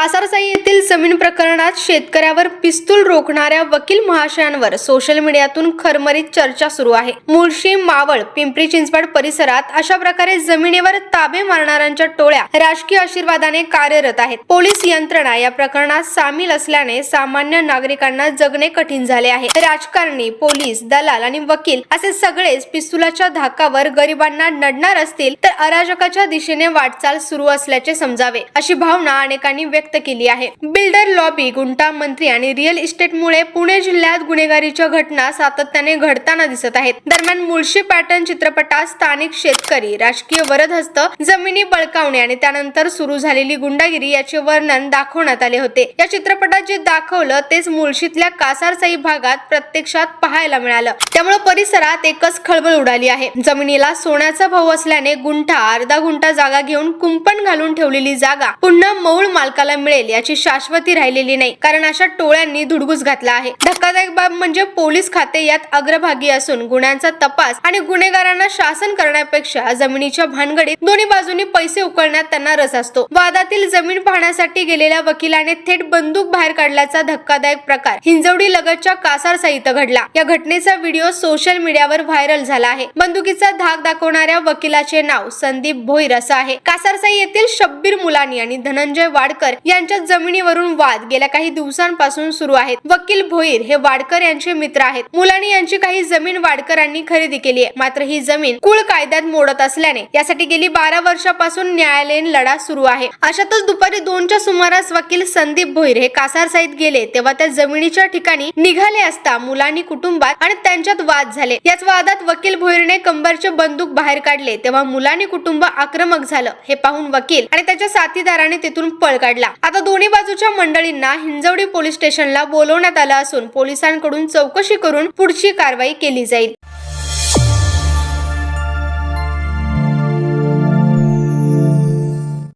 कासारसाई येथील जमीन प्रकरणात शेतकऱ्यावर पिस्तूल रोखणाऱ्या वकील महाशयांवर सोशल मीडियातून खरमरीत चर्चा सुरू आहे. मुळशी मावळ पिंपरी चिंचवड परिसरात अशा प्रकारे जमिनीवर ताबे मारणाऱ्यांच्या टोळ्या राजकीय आशीर्वादाने कार्यरत आहेत. पोलीस यंत्रणा या प्रकरणात सामील असल्याने सामान्य नागरिकांना जगणे कठीण झाले आहे. राजकारणी पोलीस दलाल आणि वकील असे सगळेच पिस्तुलाच्या धाकावर गरिबांना नडणार असतील तर अराजकाच्या दिशेने वाटचाल सुरू असल्याचे समजावे. अशी भावना अनेकांनी व्यक्त व्यक्त केली आहे. बिल्डर लॉबी गुंटा मंत्री आणि रिअल इस्टेटमुळे पुणे जिल्ह्यात गुन्हेगारीच्या घटना सातत्याने घडताना दिसत आहेत. दरम्यान मुळशी पॅटर्न चित्रपटात स्थानिक शेतकरी राजकीय वरदहस्त जमिनी बळकावणे आणि त्यानंतर सुरू झालेली गुंडागिरी याचे वर्णन दाखवण्यात आले होते. या चित्रपटात जे दाखवलं तेच मुळशीतल्या कासारसाई भागात प्रत्यक्षात पाहायला मिळालं. त्यामुळे परिसरात एकच खळबळ उडाली आहे. जमिनीला सोन्याचा भाव असल्याने गुंठा अर्धा गुंठा जागा घेऊन कुंपण घालून ठेवलेली जागा पुन्हा मौळ मालकाला मिळेल याची शाश्वती राहिलेली नाही. कारण अशा टोळ्यांनी धुडगूस घातला आहे. धक्कादायक बाब म्हणजे पोलीस खाते यात अग्रभागी असून गुन्ह्यांचा तपास आणि गुन्हेगारांना शासन करण्यापेक्षा जमिनीच्या भानगडीत दोन्ही बाजूनी पैसे उकळण्यात त्यांना रस असतो. वादातील जमीन पाहण्यासाठी गेलेल्या वकिलाने थेट बंदूक बाहेर काढल्याचा धक्कादायक प्रकार हिंजवडी लगतच्या कासारसा इथं घडला. या घटनेचा व्हिडिओ सोशल मीडियावर व्हायरल झाला आहे. बंदुकीचा धाक दाखवणाऱ्या वकिलाचे नाव संदीप भोईर असं आहे. कासारसाई येथील शब्बीर मुलानी आणि धनंजय वाडकर यांच्या जमिनीवरून वाद गेल्या काही दिवसांपासून सुरू आहेत. वकील भोईर हे वाडकर यांचे मित्र आहेत. मुलानी यांची काही जमीन वाडकरांनी खरेदी केली आहे. मात्र ही जमीन कुळ कायद्यात मोडत असल्याने यासाठी गेली बारा वर्षापासून न्यायालयीन लढा सुरू आहे. अशातच दुपारी दोनच्या सुमारास वकील संदीप भोईर हे कासार साईत गेले तेव्हा त्या जमिनीच्या ठिकाणी निघाले असता मुलांनी कुटुंबात आणि त्यांच्यात वाद झाले. याच वादात वकील भोईरने कंबरचे बंदूक बाहेर काढले तेव्हा मुलांनी कुटुंब आक्रमक झालं. हे पाहून वकील आणि त्याच्या साथीदाराने तिथून पळ काढला. आता दोन्ही बाजूच्या मंडळींना हिंजवडी पोलीस स्टेशनला बोलवण्यात आलं असून पोलिसांकडून चौकशी करून पुढची कारवाई केली जाईल.